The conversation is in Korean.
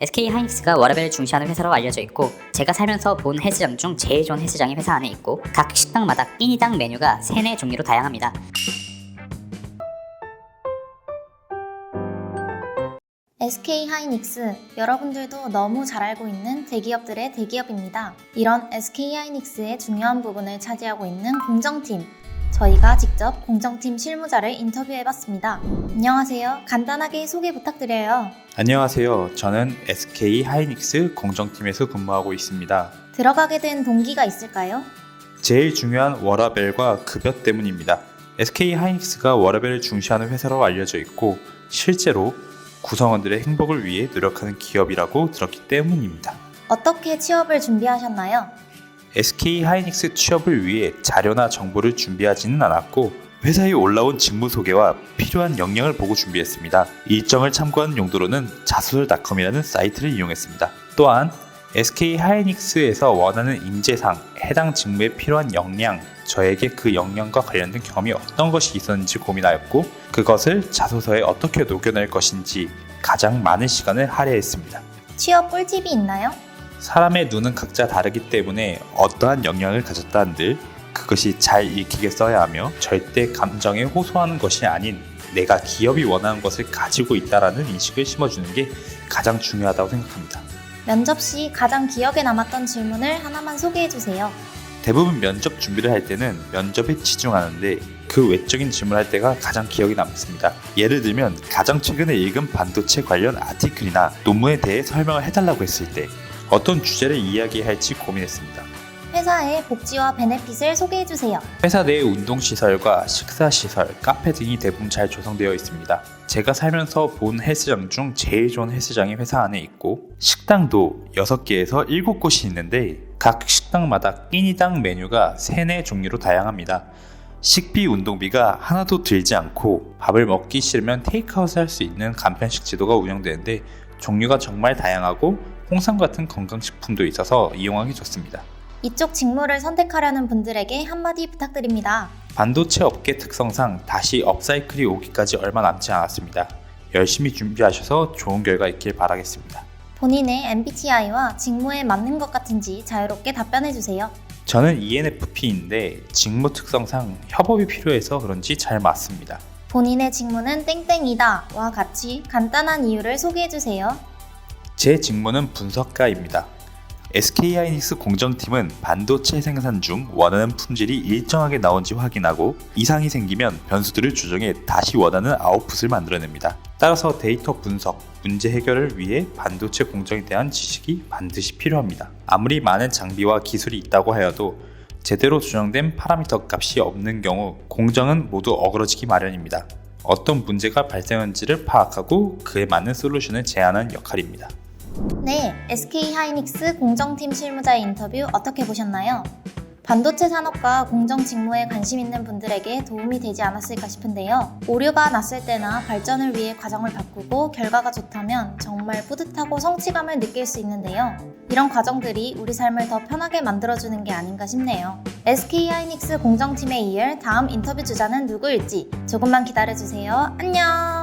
SK 하이닉스가 워라밸을 중시하는 회사로 알려져 있고 제가 살면서 본 헬스장 중 제일 좋은 헬스장이 회사 안에 있고 각 식당마다 끼니당 메뉴가 세네 종류로 다양합니다. SK 하이닉스 여러분들도 너무 잘 알고 있는 대기업들의 대기업입니다. 이런 SK 하이닉스의 중요한 부분을 차지하고 있는 공정팀 저희가 직접 공정팀 실무자를 인터뷰해봤습니다. 안녕하세요. 간단하게 소개 부탁드려요. 안녕하세요. 저는 SK 하이닉스 공정팀에서 근무하고 있습니다. 들어가게 된 동기가 있을까요? 제일 중요한 워라벨과 급여 때문입니다. SK 하이닉스가 워라벨을 중시하는 회사로 알려져 있고 실제로 구성원들의 행복을 위해 노력하는 기업이라고 들었기 때문입니다. 어떻게 취업을 준비하셨나요? SK 하이닉스 취업을 위해 자료나 정보를 준비하지는 않았고 회사에 올라온 직무 소개와 필요한 역량을 보고 준비했습니다. 일정을 참고하는 용도로는 자소설닷컴이라는 사이트를 이용했습니다. 또한 SK 하이닉스에서 원하는 인재상, 해당 직무에 필요한 역량, 저에게 그 역량과 관련된 경험이 어떤 것이 있었는지 고민하였고 그것을 자소서에 어떻게 녹여낼 것인지 가장 많은 시간을 할애했습니다. 취업 꿀팁이 있나요? 사람의 눈은 각자 다르기 때문에 어떠한 역량을 가졌다 한들 그것이 잘 읽히게 써야 하며 절대 감정에 호소하는 것이 아닌 내가 기업이 원하는 것을 가지고 있다라는 인식을 심어주는 게 가장 중요하다고 생각합니다. 면접 시 가장 기억에 남았던 질문을 하나만 소개해 주세요. 대부분 면접 준비를 할 때는 면접에 치중하는데 그 외적인 질문을 할 때가 가장 기억에 남습니다. 예를 들면 가장 최근에 읽은 반도체 관련 아티클이나 논문에 대해 설명을 해달라고 했을 때 어떤 주제를 이야기할지 고민했습니다. 회사의 복지와 베네핏을 소개해 주세요. 회사 내 운동시설과 식사시설, 카페 등이 대부분 잘 조성되어 있습니다. 제가 살면서 본 헬스장 중 제일 좋은 헬스장이 회사 안에 있고 식당도 6개에서 7곳이 있는데 각 식당마다 끼니당 메뉴가 3, 4 종류로 다양합니다. 식비, 운동비가 하나도 들지 않고 밥을 먹기 싫으면 테이크아웃을 할수 있는 간편식 지도가 운영되는데 종류가 정말 다양하고 홍삼 같은 건강식품도 있어서 이용하기 좋습니다. 이쪽 직무를 선택하려는 분들에게 한마디 부탁드립니다. 반도체 업계 특성상 다시 업사이클이 오기까지 얼마 남지 않았습니다. 열심히 준비하셔서 좋은 결과 있길 바라겠습니다. 본인의 MBTI와 직무에 맞는 것 같은지 자유롭게 답변해 주세요. 저는 ENFP인데 직무 특성상 협업이 필요해서 그런지 잘 맞습니다. 본인의 직무는 땡땡이다 와 같이 간단한 이유를 소개해 주세요. 제 직무는 분석가입니다. SK 하이닉스 공정팀은 반도체 생산 중 원하는 품질이 일정하게 나온지 확인하고 이상이 생기면 변수들을 조정해 다시 원하는 아웃풋을 만들어냅니다. 따라서 데이터 분석, 문제 해결을 위해 반도체 공정에 대한 지식이 반드시 필요합니다. 아무리 많은 장비와 기술이 있다고 하여도 제대로 조정된 파라미터 값이 없는 경우 공정은 모두 어그러지기 마련입니다. 어떤 문제가 발생한지를 파악하고 그에 맞는 솔루션을 제안하는 역할입니다. 네, SK 하이닉스 공정팀 실무자의 인터뷰 어떻게 보셨나요? 반도체 산업과 공정 직무에 관심 있는 분들에게 도움이 되지 않았을까 싶은데요. 오류가 났을 때나 발전을 위해 과정을 바꾸고 결과가 좋다면 정말 뿌듯하고 성취감을 느낄 수 있는데요. 이런 과정들이 우리 삶을 더 편하게 만들어주는 게 아닌가 싶네요. SK 하이닉스 공정팀에 이을 다음 인터뷰 주자는 누구일지 조금만 기다려주세요. 안녕!